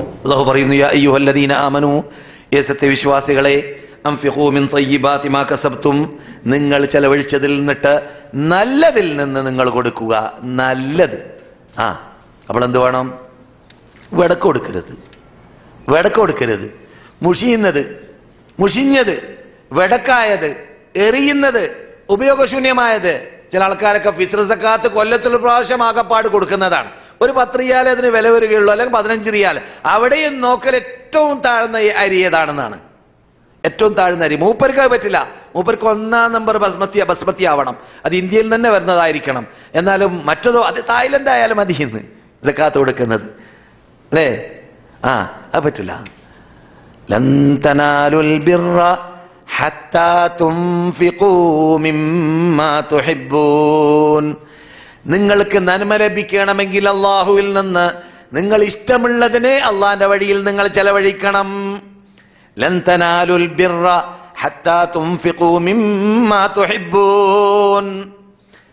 അള്ളാഹു പറയുന്നു യാ ആമനു ഏ സത്യവിശ്വാസികളെ അംഫിഖൂ മിൻ തയ്യിബാതി മാ കസബ്തും നിങ്ങൾ ചെലവഴിച്ചതിൽ നിന്നിട്ട് നല്ലതിൽ നിന്ന് നിങ്ങൾ കൊടുക്കുക നല്ലത്. ആ അപ്പോൾ എന്ത് വേണം? വിടക്ക് കൊടുക്കരുത്. വിടക്ക് കൊടുക്കരുത്. മുഷിയുന്നത് മുഷിഞ്ഞത് വിടക്കായത് എറിയുന്നത് ഉപയോഗശൂന്യമായത് ചില ആൾക്കാരൊക്കെ ഫിത്ർ സക്കാത്ത് കൊല്ലത്തിൽ പ്രാവശ്യം ആകപ്പാട് കൊടുക്കുന്നതാണ്. ഒരു പത്ത് റിയാൽ അതിന് വില വരികയുള്ളൂ അല്ലെങ്കിൽ പതിനഞ്ച് റിയാൽ. അവിടെയും നോക്കൽ ഏറ്റവും താഴ്ന്ന അരി ഏതാണെന്നാണ്. ഏറ്റവും താഴ്ന്ന അരി. മൂപ്പർക്ക് പറ്റില്ല. മൂപ്പർക്ക് ഒന്നാം നമ്പർ ബസ്മത്തി ബസ്മത്തി ആവണം അത് ഇന്ത്യയിൽ തന്നെ വരുന്നതായിരിക്കണം. എന്നാലും മറ്റതോ അത് തായ്ലൻഡ് ആയാലും മതി ഇന്ന് സക്കാത്ത് കൊടുക്കുന്നത്. അല്ലേ? ആ അത് പറ്റില്ല. ഹത്താ തുൻഫിഖൂ മിമ്മാ തുഹിബ്ബൂൻ. നിങ്ങൾക്ക് നന്മ ലഭിക്കണമെങ്കിൽ അള്ളാഹുവിൽ നിന്ന് നിങ്ങൾ ഇഷ്ടമുള്ളതിനെ അള്ളാന്റെ വഴിയിൽ നിങ്ങൾ ചെലവഴിക്കണം. ലന്തനാലുൽ ഹത്താ മിമ്മാ തുഹിബ്ബൂൻ.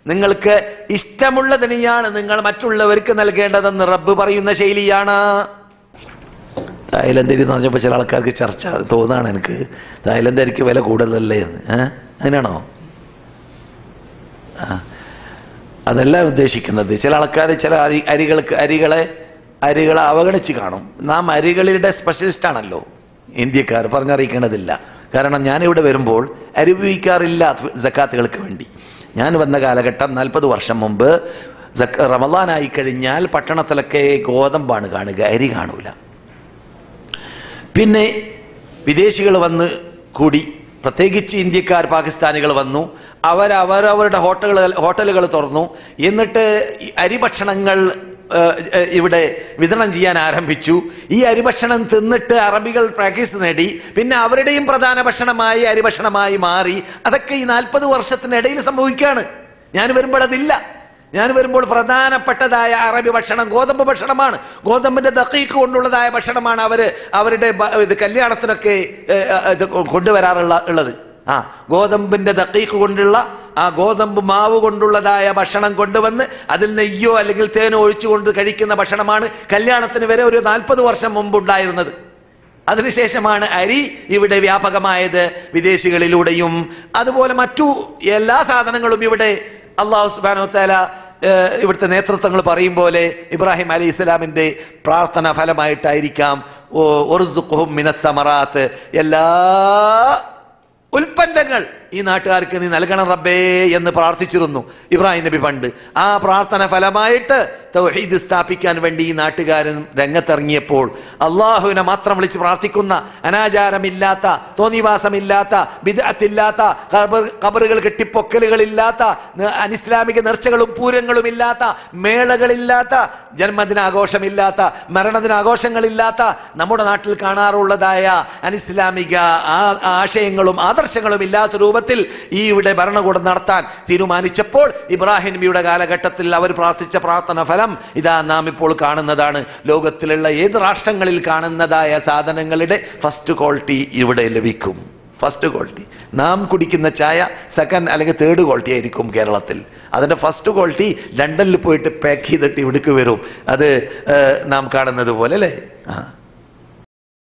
നിങ്ങൾക്ക് ഇഷ്ടമുള്ളതിനെയാണ് നിങ്ങൾ മറ്റുള്ളവർക്ക് നൽകേണ്ടതെന്ന് റബ്ബ് പറയുന്ന ശൈലിയാണ്. തായ്ലന്തരി എന്ന് പറഞ്ഞപ്പോൾ ചില ആൾക്കാർക്ക് ചർച്ച തോന്നാണ് എനിക്ക്. തായ്ലന്തരിക്ക് വില കൂടുതലല്ലേ എന്ന്. ഏഹ് അങ്ങനെയാണോ? ആ. അതല്ല ഉദ്ദേശിക്കുന്നത് ചില ആൾക്കാർ ചില അരി അരികൾക്ക് അരികളെ അരികളെ അവഗണിച്ച് കാണും നാം അരികളുടെ സ്പെഷ്യലിസ്റ്റ് ആണല്ലോ ഇന്ത്യക്കാർ പറഞ്ഞറിയിക്കേണ്ടതില്ല കാരണം ഞാനിവിടെ വരുമ്പോൾ അരി ഉപയോഗിക്കാറില്ല ജക്കാത്തുകൾക്ക് വേണ്ടി ഞാൻ വന്ന കാലഘട്ടം നാൽപ്പത് വർഷം മുമ്പ് റമദാനായി കഴിഞ്ഞാൽ പട്ടണത്തിലൊക്കെ ഗോതമ്പാണ് കാണുക അരി കാണൂല പിന്നെ വിദേശികൾ വന്ന് കൂടി പ്രത്യേകിച്ച് ഇന്ത്യക്കാർ പാകിസ്ഥാനികൾ വന്നു അവർ അവരവരുടെ ഹോട്ടലുകൾ ഹോട്ടലുകൾ തുറന്നു. എന്നിട്ട് അരി അരിഭക്ഷണങ്ങൾ ഇവിടെ വിതരണം ചെയ്യാൻ ആരംഭിച്ചു. ഈ അരിഭക്ഷണം തിന്നിട്ട് അറബികൾ പ്രാക്ടീസ് നേടി. പിന്നെ അവരുടെയും പ്രധാന ഭക്ഷണമായി അരിഭക്ഷണമായി മാറി. അതൊക്കെ ഈ നാൽപ്പത് വർഷത്തിനിടയിൽ സംഭവിക്കുകയാണ്. ഞാൻ വരുമ്പോൾ അതില്ല. ഞാൻ വരുമ്പോൾ പ്രധാനപ്പെട്ടതായ അറബി ഭക്ഷണം ഗോതമ്പ് ഭക്ഷണമാണ്. ഗോതമ്പിന്റെ ദക്കീക്ക് കൊണ്ടുള്ളതായ ഭക്ഷണമാണ് അവർ അവരുടെ ഇത് കല്യാണത്തിനൊക്കെ ഇത് കൊണ്ടുവരാറുള്ള ഉള്ളത്. ആ ഗോതമ്പിന്റെ തക്കീക്ക് കൊണ്ടുള്ള ആ ഗോതമ്പ് മാവ് കൊണ്ടുള്ളതായ ഭക്ഷണം കൊണ്ടുവന്ന് അതിൽ നെയ്യോ അല്ലെങ്കിൽ തേനോ ഒഴിച്ചുകൊണ്ട് കഴിക്കുന്ന ഭക്ഷണമാണ് കല്യാണത്തിന് വരെ ഒരു നാൽപ്പത് വർഷം മുമ്പ് ഉണ്ടായിരുന്നത് അതിനുശേഷമാണ് അരി ഇവിടെ വ്യാപകമായത് വിദേശികളിലൂടെയും. അതുപോലെ മറ്റു എല്ലാ സാധനങ്ങളും ഇവിടെ അള്ളാഹു സുബാനോ താല ഇവിടുത്തെ നേതൃത്വങ്ങൾ പറയും പോലെ ഇബ്രാഹിം അലി ഇസ്ലാമിന്റെ പ്രാർത്ഥന ഫലമായിട്ടായിരിക്കാം. മിനസമറാത്ത് എല്ലാ ഉൽപ്പന്നങ്ങൾ ഈ നാട്ടുകാർക്ക് നീ നൽകണം റബ്ബേ എന്ന് പ്രാർത്ഥിച്ചിരുന്നു ഇബ്രാഹിം നബി പണ്ട്. ആ പ്രാർത്ഥന ഫലമായിട്ട് തൗഹീദ് സ്ഥാപിക്കാൻ വേണ്ടി ഈ നാട്ടുകാരൻ രംഗത്തിറങ്ങിയപ്പോൾ അള്ളാഹുവിനെ മാത്രം വിളിച്ച് പ്രാർത്ഥിക്കുന്ന അനാചാരമില്ലാത്ത തോന്നിവാസമില്ലാത്ത വിദഗ്ധില്ലാത്ത കബറുകൾ കെട്ടിപ്പൊക്കലുകളില്ലാത്ത അനിസ്ലാമിക നേർച്ചകളും പൂരങ്ങളും ഇല്ലാത്ത മേളകളില്ലാത്ത ജന്മദിനാഘോഷമില്ലാത്ത മരണദിനാഘോഷങ്ങളില്ലാത്ത നമ്മുടെ നാട്ടിൽ കാണാറുള്ളതായ അനിസ്ലാമിക ആശയങ്ങളും ആദർശങ്ങളും ഇല്ലാത്ത രൂപത്തിൽ ഈ ഇവിടെ ഭരണകൂടം നടത്താൻ തീരുമാനിച്ചപ്പോൾ ഇബ്രാഹിം നബിയുടെ കാലഘട്ടത്തിൽ അവർ പ്രാർത്ഥിച്ച പ്രാർത്ഥന ഫലം ഇതാ നാം ഇപ്പോൾ കാണുന്നതാണ്. ലോകത്തിലുള്ള ഏത് രാഷ്ട്രങ്ങളിൽ കാണുന്നതായ സാധനങ്ങളുടെ ഫസ്റ്റ് ക്വാളിറ്റി ഇവിടെ ലഭിക്കും. ഫസ്റ്റ് ക്വാളിറ്റി നാം കുടിക്കുന്ന ചായ സെക്കൻഡ് അല്ലെങ്കിൽ തേർഡ് ക്വാളിറ്റി ആയിരിക്കും കേരളത്തിൽ. അതിന്റെ ഫസ്റ്റ് ക്വാളിറ്റി ലണ്ടനിൽ പോയിട്ട് പാക്ക് ചെയ്തിട്ട് ഇവിടേക്ക് വരും. അത് നാം കാണുന്നത് പോലെ അല്ലേ? ആ.